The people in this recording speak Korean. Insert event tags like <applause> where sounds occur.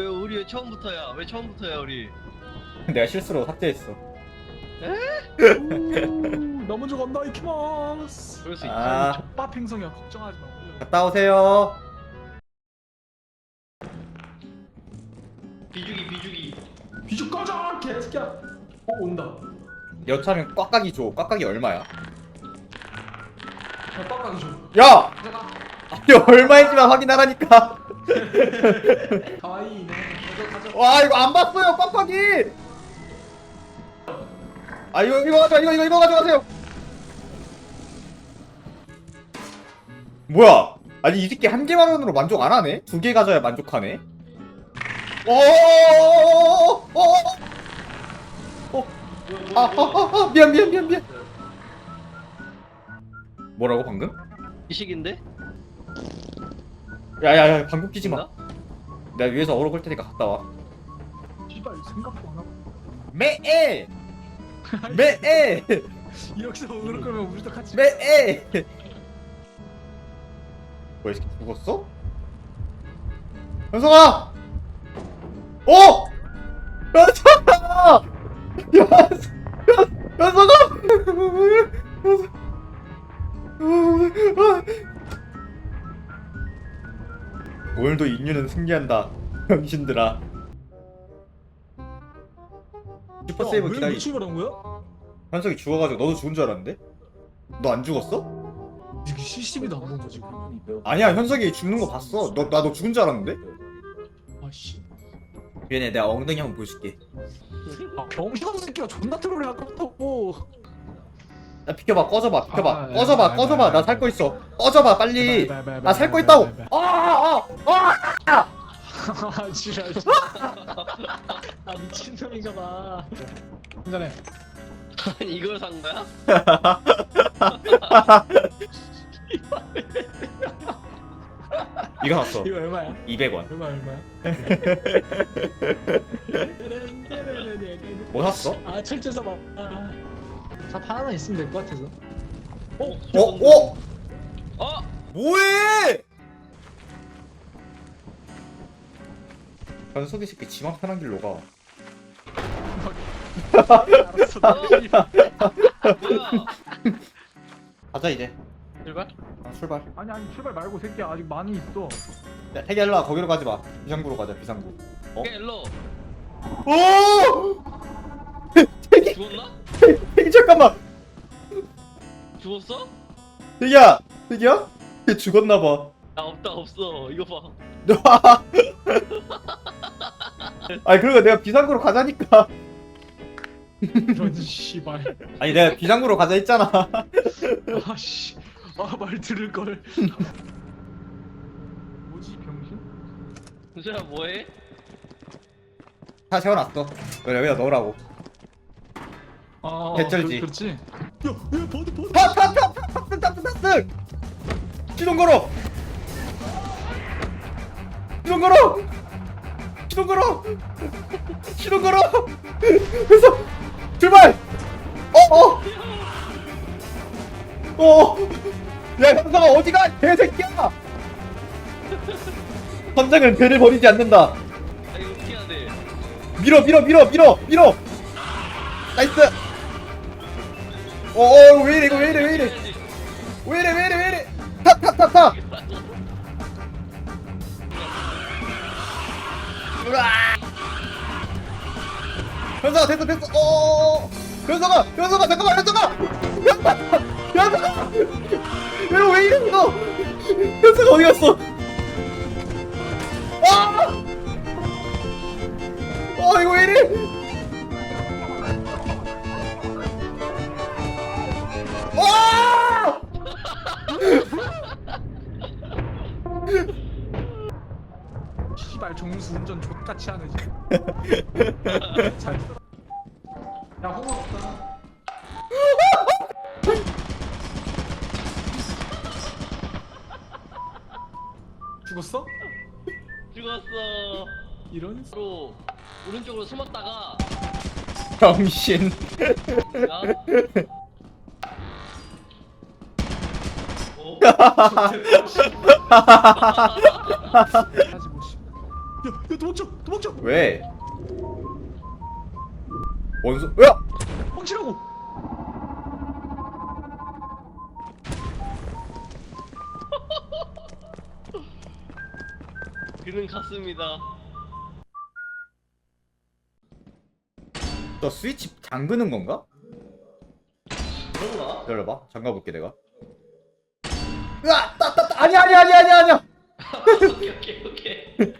왜 우리 왜 처음부터야? 왜 처음부터야 우리? <laughs> 내가 실수로 삭제했어. 오, 나 먼저 간다 이키마스. 그럴 수 있지. 아. 족밥 행성이야 걱정하지 마. 갔다 오세요. 비주기 비주기. 비주 꺼져 개새끼야. 어 온다. 여차면 꽉꽉이 줘. 꽉꽉이 얼마야? 나 빡가기 좀. 야! 아니 얼마인지만 확인하라니까. 와 이거 안 봤어요 빡빡이 아 이거 이거 가져 이거 이거 이거 가져가세요 뭐야 아니 이 새끼 한 개만으로 만족 안 하네 두 개 가져야 만족하네 어어어어어어어어어어어어 아, 아, 아, 아, 미안 미안 미안 미안 뭐라고 방금? 이식인데? 야야야 방금 끼지 마. 내가 위에서 얼어 걸 테니까 갔다 와. 씨발 생각도 안 하고. 매에 매에 여기서 오를 거면 우리도 같이. 매에. 뭐야 이 새끼 죽었어? 현성아! 어! 현성아! 현 현성아! 오늘도 인류는 승리한다. <laughs> 병신들아. 슈퍼 세이브 왜 기다리. 출발한 거야? 현석이 죽어가지고 너도 죽은 줄 알았는데? 너 안 죽었어? 이게 CCTV도 안 본 거지. 아니야 현석이 죽는 거 봤어. 너 나 너 죽은 줄 알았는데? 아씨. 얘네 내가 엉덩이 한번 보여줄게. 아 병신 새끼가 존나 트롤이 아깝다고. 야 비켜봐 꺼져봐 비켜봐 아, 꺼져봐 아, 꺼져봐 아, 나 살 거 있어 꺼져봐 빨리 나 살 거 있다고 아 아아 아! <laughs> 아 지랄. 아 미친놈인가 봐. 한잔해. <laughs> 이걸 산 거야? 이거 났어 이거 얼마야? 200원 얼마 얼마야? <laughs> 뭐 샀어? 아 철제사 봐. 아. 사파 하나 있으면 될 것 같아서. 어? 어? 어? 어? 뭐해? 현석이 새끼 지만 편한 길로 가 알았어. 나 뭐야? 가자 이제 출발? 아, 출발 아니 아니 출발 말고 새끼야 아직 많이 있어. 야 태기 일로 와 거기로 가지 마 비상구로 가자 비상구 어? 오케이 일로 오! <laughs> 태기 죽었나? 태기 잠깐만 죽었어? 태기야 태기야? 걔 죽었나 봐 아 없다 없어 이거 봐 아니 그러니까 내가 비상구로 가자니까 이런 씨발. 아니 내가 비상구로 가자 했잖아 아씨. 아말 들을 걸. 뭐지 병신? 은수야 뭐해? 다 세워놨어 너 여기다 넣으라고 아 개쩔지. 그, 그렇지. 야야 버드 버드. 탑승 시동 걸어 시동 걸어 시동 걸어 시동 걸어 그래서 출발! 어 어! 어 야 현상아 어디가? 개새끼야! 선장은 배를 버리지 않는다. 아 이거 어떻게 해야 돼? 밀어 밀어 밀어 밀어 밀어! 나이스! 어어 왜 이래 이거 왜 이래 왜 이래? 해야지. 왜 이래 왜 이래 왜 이래? 타 타 타타 현석아 됐어 됐어 어어어. 현석아 현석아 잠깐만 현석아 현석아 현석아 이거 왜 이래 이거 현석아 어디 갔어 운전 족같이 하네 지금. 잘. <laughs> 야 호모 없다. 죽었어? 죽었어 이런 바로 오른쪽으로 숨었다가 병신 야 어? <laughs> <laughs> 씨. 야 도망쳐 도망쳐 왜? 원수 야! 뻥치라고 <laughs> 그는 갔습니다. 저 스위치 잠그는 건가? 그런가? 기다려봐 잠가 볼게 내가 으아! 따, 따, 따, 아니야 아니야 아니야 아니야 아니야 <laughs> 오케이 오케이 오케이. <laughs>